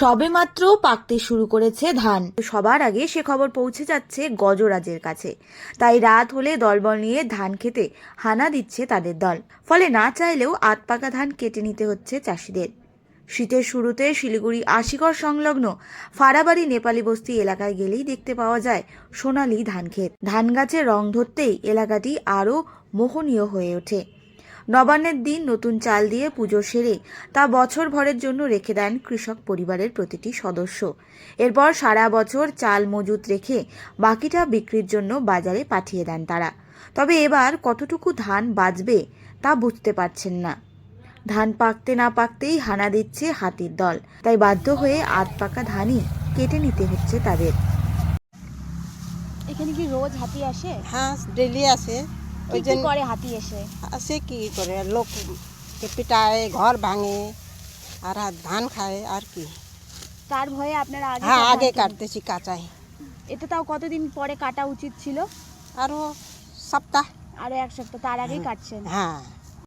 সবেমাত্র পাকতে শুরু করেছে ধান। সবার আগে সে খবর পৌঁছে যাচ্ছে গজরাজের কাছে। তাই রাত হলে দলবল নিয়ে ধান খেতে হানা দিচ্ছে তাদের দল। ফলে না চাইলেও আত পাকা ধান কেটে নিতে হচ্ছে চাষিদের। শীতের শুরুতে শিলিগুড়ি আশিকর সংলগ্ন ফাড়াবাড়ি নেপালি বস্তি এলাকায় গেলেই দেখতে পাওয়া যায় সোনালি ধান ক্ষেত ধান গাছের রং ধরতেই এলাকাটি আরও মোহনীয় হয়ে ওঠে। নবান্নের দিন নতুন চাল দিয়ে পুজো সেরে তা বছর ভরের জন্য রেখে দেন কৃষক পরিবারের প্রতিটি সদস্য। এরপর সারা বছর চাল মজুত রেখে বাকিটা বিক্রির জন্য বাজারে পাঠিয়ে দেন তারা। তবে এবার কতটুকু ধান বাঁচবে তা বুঝতে পারছেন না। ধান পাকতে না পাকতেই হানা দিচ্ছে হাতির দল। তাই বাধ্য হয়ে আধ পাকা ধানই কেটে নিতে হচ্ছে তাদের। এখানে কি রোজ হাতি আসে? হ্যাঁ ডেলি আসে। ওই জন্য করে হাতি এসে। সে কি করে? লোককে পিটায় ঘর ভাঙে আর ধান খায় আর কি? তার ভয়ে আপনারা আগে হ্যাঁ আগে কাটতেছি কাঁচাই। এটা তাও কতদিন পরে কাটা উচিত ছিল? আরও সপ্তাহ। আরও এক সপ্তাহ তার আগেই কাটছেন। হ্যাঁ।